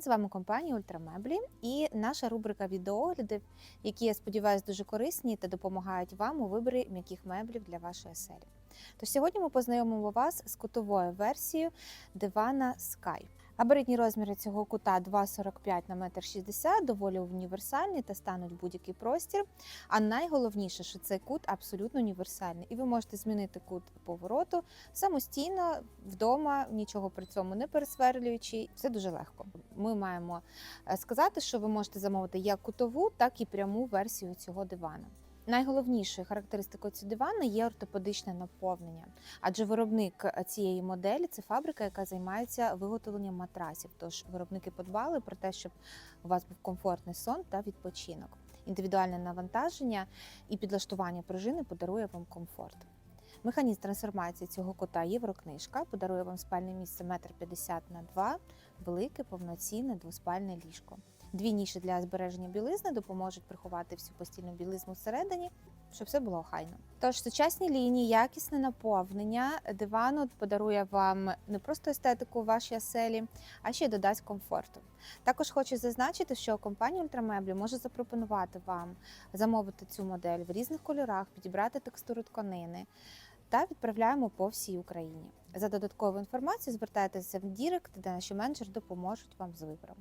З вами компанія Ультрамеблі і наша рубрика відеоглядів, які я сподіваюся дуже корисні та допомагають вам у виборі м'яких меблів для вашої оселі. Тож сьогодні ми познайомимо вас з кутовою версією дивана Sky. Габаритні розміри цього кута 2,45 на 1,60 м, доволі універсальні та стануть будь-який простір. А найголовніше, що цей кут абсолютно універсальний, і ви можете змінити кут повороту самостійно вдома, нічого при цьому не пересверлюючи. Все дуже легко. Ми маємо е, сказати, що ви можете замовити як кутову, так і пряму версію цього дивана. Найголовнішою характеристикою цього дивана є ортопедичне наповнення, адже виробник е, цієї моделі це фабрика, яка займається виготовленням матрасів. Тож виробники подбали про те, щоб у вас був комфортний сон та відпочинок. Індивідуальне навантаження і підлаштування пружини подарує вам комфорт. Механізм трансформації цього кота Єврокнижка подарує вам спальне місце 1,50 м на 2 велике повноцінне двоспальне ліжко. Дві ніші для збереження білизни допоможуть приховати всю постільну білизну всередині, щоб все було охайно. Тож сучасні лінії, якісне наповнення дивану подарує вам не просто естетику вашій оселі, а ще й додасть комфорту. Також хочу зазначити, що компанія Ультрамеблі може запропонувати вам замовити цю модель в різних кольорах, підібрати текстуру тканини та відправляємо по всій Україні. За додатковою інформацією звертайтеся в Дірект, де наші менеджери допоможуть вам з вибором.